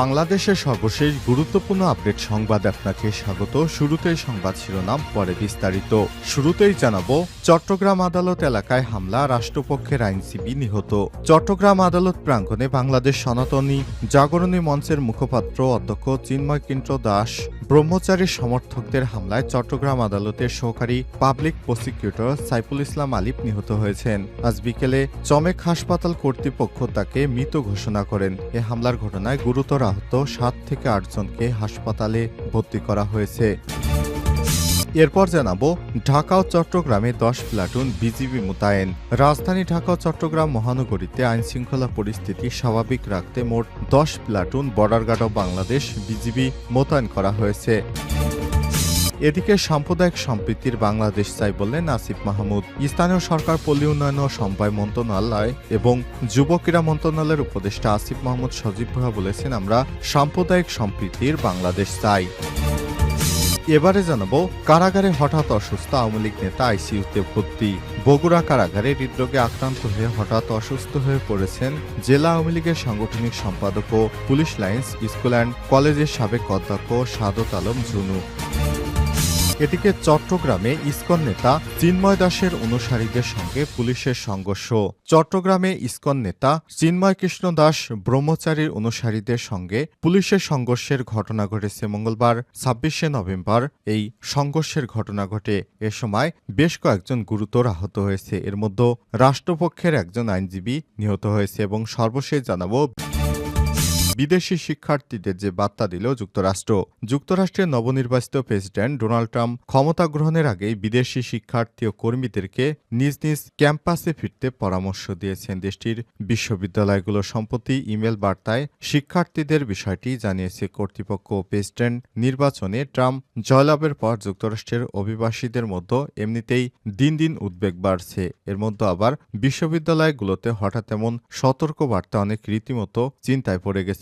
বাংলাদেশের সর্বশেষ গুরুত্বপূর্ণ আপডেট সংবাদ আপনাকে স্বাগত। শুরুতেই সংবাদ শিরোনাম, পরে বিস্তারিত। শুরুতেই জানাব, চট্টগ্রাম আদালত এলাকায় হামলা, রাষ্ট্রপক্ষের আইনজীবী নিহত। চট্টগ্রাম আদালত প্রাঙ্গণে বাংলাদেশ সনাতনী জাগরণী মঞ্চের মুখপাত্র অধ্যক্ষ চিন্ময় কিন্দ্র দাস ব্রহ্মচারীর সমর্থকদের হামলায় চট্টগ্রাম আদালতের সহকারী পাবলিক প্রসিকিউটর সাইফুল ইসলাম আলিফ নিহত হয়েছেন। আজ বিকেলে চমেক হাসপাতাল কর্তৃপক্ষ তাকে মৃত ঘোষণা করেন। এ হামলার ঘটনায় গুরুতর আহত সাত থেকে আটজনকে হাসপাতালে ভর্তি করা হয়েছে। এরপর জানাব, ঢাকা ও চট্টগ্রামে দশ প্লাটুন বিজিবি মোতায়েন। রাজধানী ঢাকা ও চট্টগ্রাম মহানগরীতে আইন শৃঙ্খলা পরিস্থিতি স্বাভাবিক রাখতে মোট দশ platoon border guard of Bangladesh BGB মোতায়েন করা হয়েছে। এদিকে সাম্প্রদায়িক সম্প্রীতির বাংলাদেশ চাই বললেন আসিফ মাহমুদ। স্থানীয় সরকার, পল্লী উন্নয়ন ও সমবায় মন্ত্রণালয় এবং যুব ক্রীড়া মন্ত্রণালয়ের উপদেষ্টা আসিফ মাহমুদ সজীব ভুয়া বলেছেন, আমরা সাম্প্রদায়িক সম্প্রীতির বাংলাদেশ চাই। এবারে জানাব, কারাগারে হঠাৎ অসুস্থ আওয়ামী লীগ নেতা আইসিইউতে ভর্তি। বগুড়া কারাগারে হৃদরোগে আক্রান্ত হয়ে হঠাৎ অসুস্থ হয়ে পড়েছেন জেলা আওয়ামী লীগের সাংগঠনিক সম্পাদক ও পুলিশ লাইন্স স্কুল অ্যান্ড কলেজের সাবেক অধ্যক্ষ সাদত আলম জুনু। এদিকে চট্টগ্রামে ইসকন নেতা চিন্ময় দাসের অনুসারীদের সঙ্গে পুলিশের সংঘর্ষ। চট্টগ্রামে ইসকন নেতা চিন্ময় কৃষ্ণ দাস ব্রহ্মচারীর অনুসারীদের সঙ্গে পুলিশের সংঘর্ষের ঘটনা ঘটেছে মঙ্গলবার, ছাব্বিশে নভেম্বর। এই সংঘর্ষের ঘটনা ঘটে এ সময় বেশ কয়েকজন গুরুতর আহত হয়েছে। এর মধ্যে রাষ্ট্রপক্ষের একজন আইনজীবী নিহত হয়েছে এবং সর্বশেষ জানাব বিদেশি শিক্ষার্থীদের যে বার্তা দিল যুক্তরাষ্ট্র, যুক্তরাষ্ট্রের নবনির্বাচিত প্রেসিডেন্ট ডোনাল্ড ট্রাম্প ক্ষমতা গ্রহণের আগেই বিদেশি শিক্ষার্থী ও কর্মীদেরকে নিজ নিজ ক্যাম্পাসে ফিরতে পরামর্শ দিয়েছেন দেশটির বিশ্ববিদ্যালয়গুলো। সম্প্রতি ইমেল বার্তায় শিক্ষার্থীদের বিষয়টি জানিয়েছে কর্তৃপক্ষ। প্রেসিডেন্ট নির্বাচনে ট্রাম্প জয়লাভের পর যুক্তরাষ্ট্রের অভিবাসীদের মধ্যে এমনিতেই দিন দিন উদ্বেগ বাড়ছে। এর মধ্যে আবার বিশ্ববিদ্যালয়গুলোতে হঠাৎ এমন সতর্ক বার্তা অনেক রীতিমতো চিন্তায় পড়ে গেছে।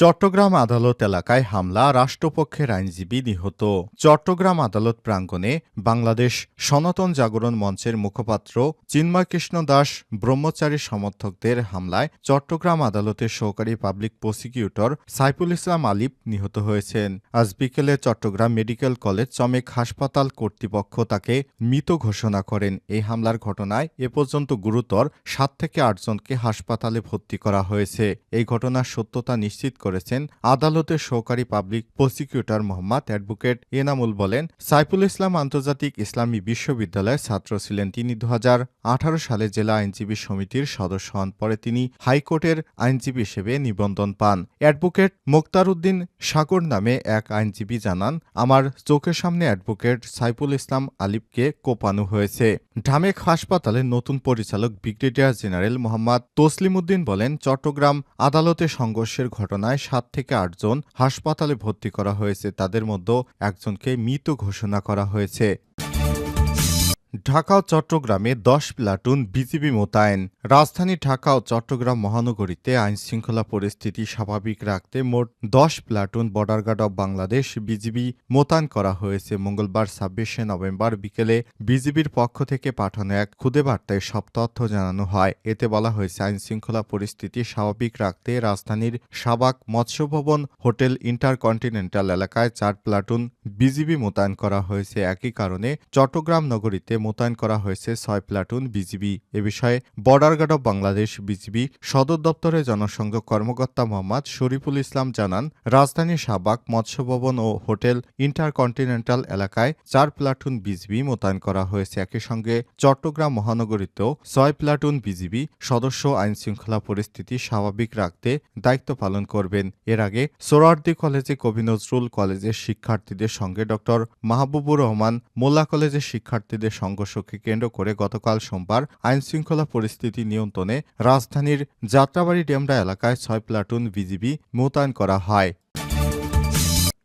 চট্টগ্রাম আদালত এলাকায় হামলা রাষ্ট্রপক্ষের আইনজীবী নিহত। চট্টগ্রাম আদালত প্রাঙ্গণে বাংলাদেশ সনাতন জাগরণ মঞ্চের মুখপাত্র চিন্ময় কৃষ্ণ দাস, ব্রহ্মচারী সমর্থকদের হামলায় চট্টগ্রাম আদালতের সহকারী পাবলিক প্রসিকিউটর সাইফুল ইসলাম আলিফ নিহত হয়েছেন। আজ বিকেলে চট্টগ্রাম মেডিকেল কলেজ চমেক হাসপাতাল কর্তৃপক্ষ তাকে মৃত ঘোষণা করেন। এই হামলার ঘটনায় এ পর্যন্ত গুরুতর সাত থেকে আটজনকে হাসপাতালে ভর্তি করা হয়েছে। এই ঘটনার সত্যতা নিশ্চিত করেছেন আদালতের সহকারী public prosecutor Mohammad advocate Enamul বলেন, সাইফুল ইসলাম আন্তর্জাতিক ইসলামী বিশ্ববিদ্যালয়ের ছাত্র ছিলেন। তিনি দু হাজার আঠারো সালে জেলা আইনজীবী সমিতির সদস্য হন। পরে তিনি হাইকোর্টের আইনজীবী হিসেবে নিবন্ধন পান। অ্যাডভোকেট মোক্তার উদ্দিন সাগর নামে এক আইনজীবী জানান, আমার চোখের সামনে অ্যাডভোকেট সাইফুল ইসলাম আলিফকে কোপানো হয়েছে। ঢামেক হাসপাতালে নতুন পরিচালক ব্রিগেডিয়ার জেনারেল মোহাম্মদ তসলিম উদ্দিন বলেন, চট্টগ্রাম আদালতে সংঘর্ষের ঘটনায় সাত থেকে আটজন হাসপাতালে ভর্তি করা হয়েছে। তাদের মধ্যে একজনকে মৃত ঘোষণা করা হয়েছে। ঢাকা ও চট্টগ্রামে দশ প্লাটুন বিজিবি মোতায়েন। রাজধানী ঢাকা ও চট্টগ্রাম মহানগরীতে আইন শৃঙ্খলা পরিস্থিতি স্বাভাবিক রাখতে মোট দশ platoon border guard of Bangladesh BGB মোতায়েন করা হয়েছে। মঙ্গলবার ছাব্বিশে নভেম্বর বিকেলে বিজিবির পক্ষ থেকে পাঠানো এক খুদে বার্তায় সব তথ্য জানানো হয়। এতে বলা হয়েছে আইন শৃঙ্খলা পরিস্থিতি স্বাভাবিক রাখতে রাজধানীর সাবাক মৎস্যভবন হোটেল ইন্টারকন্টিনেন্টাল এলাকায় চার প্লাটুন বিজিবি মোতায়েন করা হয়েছে। একই কারণে চট্টগ্রাম নগরীতে মোতায়েন করা হয়েছে ছয় প্লাটুন বিজিবি। এ বিষয়ে border guard of Bangladesh BGB সদর দপ্তরের জনসংযোগ কর্মকর্তা মোহাম্মদ শরীফুল ইসলাম জানান রাজধানীর সাবাক মৎস্য ভবন ও হোটেল ইন্টারকন্টিনেন্টাল এলাকায় চার প্লাটুন বিজিবি মোতায়েন করা হয়েছে। একই সঙ্গে চট্টগ্রাম মহানগরীতেও ছয় প্লাটুন বিজিবি সদস্য আইন শৃঙ্খলা পরিস্থিতি স্বাভাবিক রাখতে দায়িত্ব পালন করবেন। এর আগে সোরারদি কলেজে কবি নজরুল কলেজের শিক্ষার্থীদের সঙ্গে ড মাহবুবুর রহমান মোল্লা কলেজের শিক্ষার্থীদের সংঘর্ষকে কেন্দ্র করে গতকাল সোমবার আইনশৃঙ্খলা পরিস্থিতি নিয়ন্ত্রণে রাজধানীর যাত্রাবাড়ি ডেমরা এলাকায় ছয় প্লাটুন বিজিবি মোতায়েন করা হয়।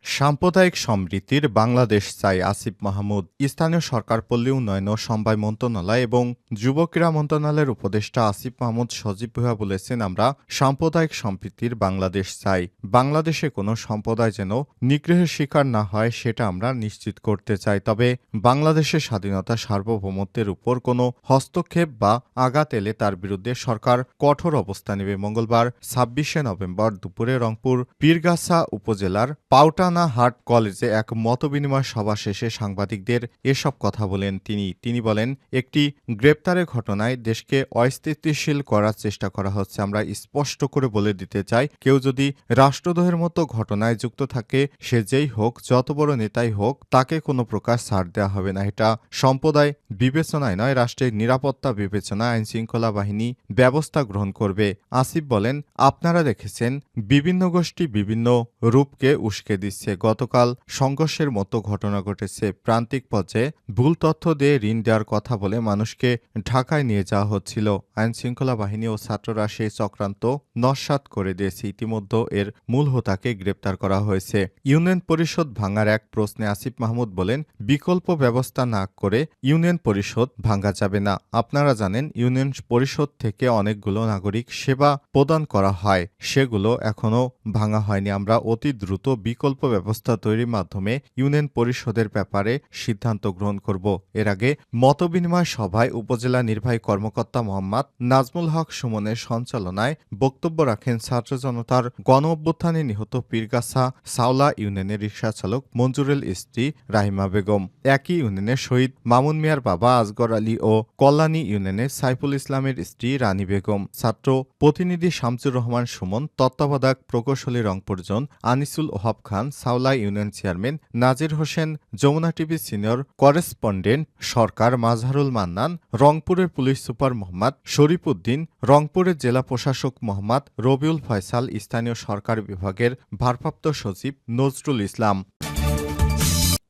সাম্প্রদায়িক সমৃদ্ধির বাংলাদেশ চাই আসিফ মাহমুদ, স্থানীয় সরকার পল্লী উন্নয়ন ও সমবায় মন্ত্রণালয় এবং যুব ক্রীড়া মন্ত্রণালয়ের উপদেষ্টা আসিফ মাহমুদ সজীব ভুয়া বলেছেন, আমরা সাম্প্রদায়িক সম্প্রীতির বাংলাদেশ চাই। বাংলাদেশে কোনো সম্প্রদায় যেন নিগ্রহের শিকার না হয়, সেটা আমরা নিশ্চিত করতে চাই। তবে বাংলাদেশের স্বাধীনতা সার্বভৌমত্বের উপর কোনো হস্তক্ষেপ বা আঘাত এলে তার বিরুদ্ধে সরকার কঠোর অবস্থা নেবে। মঙ্গলবার ছাব্বিশে নভেম্বর দুপুরে রংপুর, পীরগাছা উপজেলার পাউটানা হাট কলেজে এক মতবিনিময় সভা শেষে সাংবাদিকদের এসব কথা বলেন তিনি। তিনি বলেন, একটি গ্রেপ্তারের ঘটনায় দেশকে অস্থিতিশীল করার চেষ্টা করা হচ্ছে। আমরা স্পষ্ট করে বলে দিতে চাই, কেউ যদি রাষ্ট্রদ্রোহের মতো ঘটনায় যুক্ত থাকে, সে যেই হোক, যত বড় নেতাই হোক, তাকে কোনো প্রকার ছাড় দেওয়া হবে না। এটা সম্প্রদায় বিবেচনায় নয়, রাষ্ট্রের নিরাপত্তা বিবেচনায় আইন শৃঙ্খলা বাহিনী ব্যবস্থা গ্রহণ করবে। আসিফ বলেন, আপনারা দেখেছেন, বিভিন্ন গোষ্ঠী বিভিন্ন রূপকে উস্কে দিচ্ছে। গতকাল সংঘর্ষের মতো ঘটনা ঘটেছে। প্রান্তিক পর্যায়ে ভুল তথ্য দিয়ে ঋণ দেওয়ার কথা বলে মানুষকে ঢাকায় নিয়ে যাওয়া হচ্ছিল। আইন শৃঙ্খলা বাহিনী ও ছাত্ররা সেই চক্রান্ত নস্বাত করে দিয়েছে। ইতিমধ্যে এর মূল হোতাকে গ্রেপ্তার করা হয়েছে। ইউনিয়ন পরিষদ ভাঙার এক প্রশ্নে আসিফ মাহমুদ বলেন, বিকল্প ব্যবস্থা না করে ইউনিয়ন পরিষদ ভাঙা যাবে না। আপনারা জানেন, ইউনিয়ন পরিষদ থেকে অনেকগুলো নাগরিক সেবা প্রদান করা হয়। সেগুলো এখনও ভাঙা হয়নি। আমরা অতি দ্রুত বিকল্প ব্যবস্থা তৈরির মাধ্যমে ইউনিয়ন পরিষদের ব্যাপারে সিদ্ধান্ত গ্রহণ করব। এর আগে মতবিনিময় সভায় উপজেলা নির্বাহী কর্মকর্তা মোহাম্মদ নাজমুল হক সুমনের সঞ্চালনায় বক্তব্য রাখেন ছাত্র জনতার গণ অভ্যুত্থানে নিহত পীরগাছা সাওলা ইউনিয়নের রিক্সা চালক মঞ্জুরেল স্ত্রী রাহিমা বেগম। একই ইউনিয়নের শহীদ মামুন মিয়ার বাবা আজগর আলী ও কল্যাণী ইউনিয়নের সাইফুল ইসলামের স্ত্রী রানী বেগম। ছাত্র প্রতিনিধি শামসুর রহমান সুমন, তত্ত্বাবধায়ক প্রকৌশলী রংপুরজন, Anisul Wahab Khan Saola union chairman Nazir Hossain, Jamuna TV senior correspondent Sarkar Mazharul Mannan, রংপুরের পুলিশ সুপার মোহাম্মদ শরীফ উদ্দিন রংপুরের জেলা প্রশাসক মোহাম্মদ রবিউল ফয়সাল, স্থানীয় সরকার বিভাগের ভারপ্রাপ্ত সচিব নজরুল ইসলাম।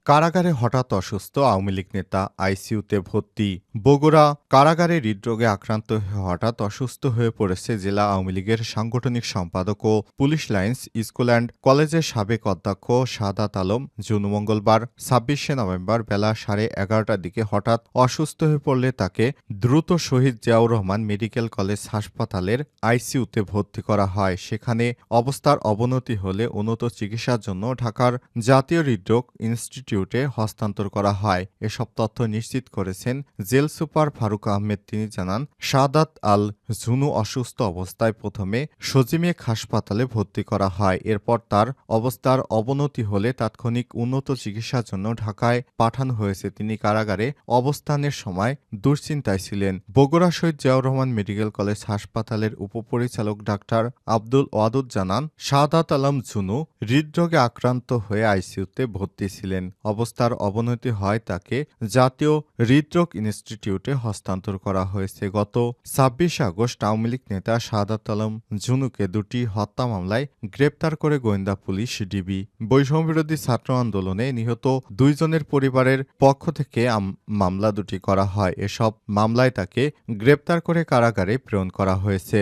কারাগারে হঠাৎ অসুস্থ আওয়ামী লীগ নেতা আইসিইউতে ভর্তি। বগুড়া কারাগারে হৃদরোগে আক্রান্ত হয়ে হঠাৎ অসুস্থ হয়ে পড়েছে জেলা আওয়ামী লীগের সাংগঠনিক সম্পাদক ও পুলিশ লাইন্স স্কুল অ্যান্ড কলেজের সাবেক অধ্যক্ষ সাদাত আলম জুন মঙ্গলবার, ছাব্বিশে নভেম্বর বেলা সাড়ে এগারোটার দিকে হঠাৎ অসুস্থ হয়ে পড়লে তাকে দ্রুত শহীদ জিয়াউর রহমান মেডিকেল কলেজ হাসপাতালের আইসিইউতে ভর্তি করা হয়। সেখানে অবস্থার অবনতি হলে উন্নত চিকিৎসার জন্য ঢাকার জাতীয় হৃদরোগ ইনস্টিটিউট ইনস্টিটিউটে হস্তান্তর করা হয়। এসব তথ্য নিশ্চিত করেছেন জেল সুপার ফারুক আহমেদ। তিনি জানান, সাদাত আল ঝুনু অসুস্থ অবস্থায় প্রথমে সজিমেক হাসপাতালে ভর্তি করা হয়। এরপর তার অবস্থার অবনতি হলে তাৎক্ষণিক উন্নত চিকিৎসার জন্য ঢাকায় পাঠানো হয়েছে। তিনি কারাগারে অবস্থানের সময় দুশ্চিন্তায় ছিলেন। বগুড়া শহীদ জিয়াউর রহমান মেডিকেল কলেজ হাসপাতালের উপপরিচালক ডাক্তার আব্দুল ওয়াদুদ জানান, সাদাত আলম ঝুনু হৃদরোগে আক্রান্ত হয়ে আইসিইউতে ভর্তি ছিলেন। অবস্থার অবনতি হয় তাকে জাতীয় হৃদরোগ ইনস্টিটিউটে হস্তান্তর করা হয়েছে। গত ছাব্বিশ আগস্ট আওয়ামী লীগ নেতা সাদাত আলম ঝুনুকে দুটি হত্যা মামলায় গ্রেপ্তার করে গোয়েন্দা পুলিশ ডিবি। বৈষম্যবিরোধী ছাত্র আন্দোলনে নিহত দুইজনের পরিবারের পক্ষ থেকে মামলা দুটি করা হয়। এসব মামলায় তাকে গ্রেপ্তার করে কারাগারে প্রেরণ করা হয়েছে।